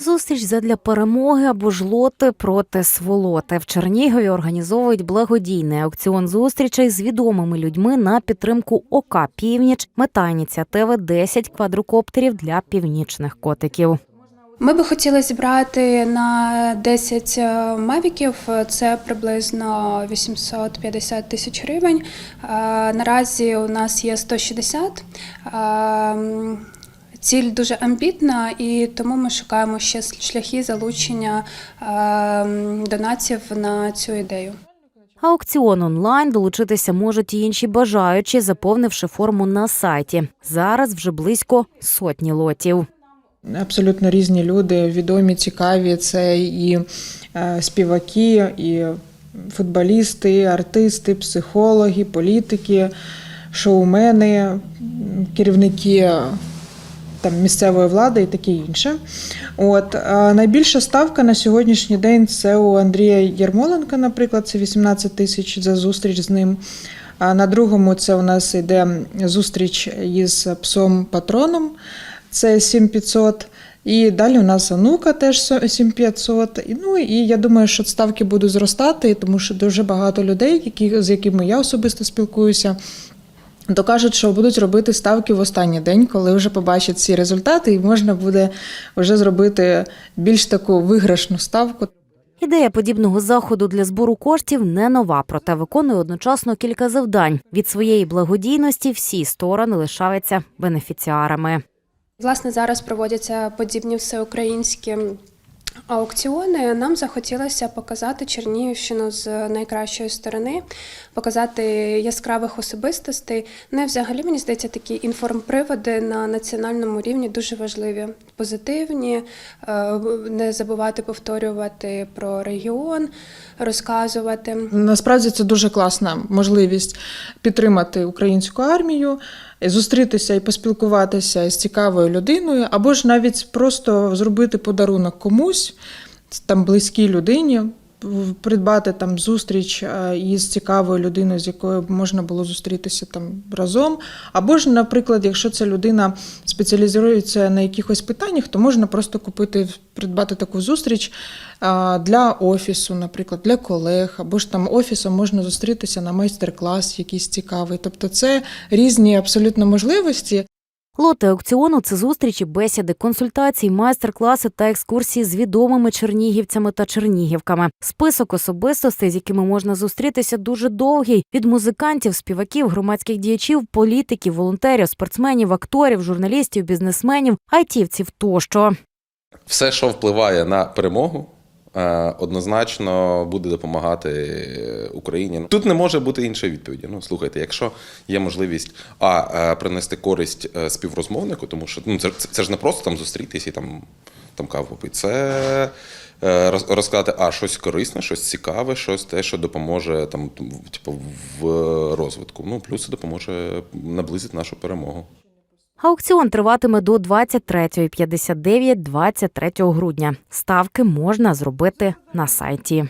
Зустріч задля перемоги або ж лоти проти сволоти. В Чернігові організовують благодійний аукціон зустрічей з відомими людьми на підтримку ОК Північ. Мета ініціативи 10 квадрокоптерів для північних котиків. Ми би хотіли зібрати на 10 е, мавіків. Це приблизно 850 тисяч гривень. Е, Наразі у нас є 160. Ціль дуже амбітна, і тому ми шукаємо ще шляхи залучення е, донатів на цю ідею. Аукціон онлайн долучитися можуть і інші бажаючі, заповнивши форму на сайті. Зараз вже близько сотні лотів. Абсолютно різні люди, відомі, цікаві. Це і е, співаки, і футболісти, артисти, психологи, політики, шоумени, керівники там, місцевої влади і таке інше. От, найбільша ставка на сьогоднішній день це у Андрія Єрмоленка, наприклад, це 18 тисяч за зустріч з ним. А на другому це у нас йде зустріч із псом патроном, це 7500. І далі у нас онука теж 7500. І, Ну і я думаю, що ставки будуть зростати, тому що дуже багато людей, які, з якими я особисто спілкуюся, то кажуть, що будуть робити ставки в останній день, коли вже побачать ці результати, і можна буде вже зробити більш таку виграшну ставку. Ідея подібного заходу для збору коштів не нова, проте виконує одночасно кілька завдань. Від своєї благодійності всі сторони лишаються бенефіціарами. Власне, зараз проводяться подібні всеукраїнські аукціони. Нам захотілося показати Чернігівщину з найкращої сторони, показати яскравих особистостей. Ну і взагалі, мені здається, такі інформприводи на національному рівні дуже важливі, позитивні, е, не забувати повторювати про регіон, розказувати. Насправді це дуже класна можливість підтримати українську армію, зустрітися і поспілкуватися з цікавою людиною, або ж навіть просто зробити подарунок комусь, там близькій людині, придбати там зустріч е, із цікавою людиною, з якою можна було зустрітися там разом. Або ж, наприклад, якщо ця людина спеціалізується на якихось питаннях, то можна просто купити, придбати таку зустріч для офісу, наприклад, для колег, або ж там офісом можна зустрітися на майстер-клас якийсь цікавий. Тобто це різні абсолютно можливості. Лоти аукціону це зустрічі, бесіди, консультації, майстер-класи та екскурсії з відомими чернігівцями та чернігівками. Список особистостей, з якими можна зустрітися, дуже довгий: від музикантів, співаків, громадських діячів, політиків, волонтерів, спортсменів, акторів, журналістів, бізнесменів, айтівців тощо. Все, що впливає на перемогу, однозначно буде допомагати е, Україні. Тут не може бути іншої відповіді. Ну, слухайте, якщо є можливість а е, принести користь е, співрозмовнику, тому що ну це, це, ж не просто там зустрітись і там, там каву попити. Це е, розказати, а щось корисне, щось цікаве, щось те, що допоможе там, типу, в розвитку. Ну, плюс допоможе наблизити нашу перемогу. Аукціон триватиме до 23.59 23 грудня. Ставки можна зробити на сайті.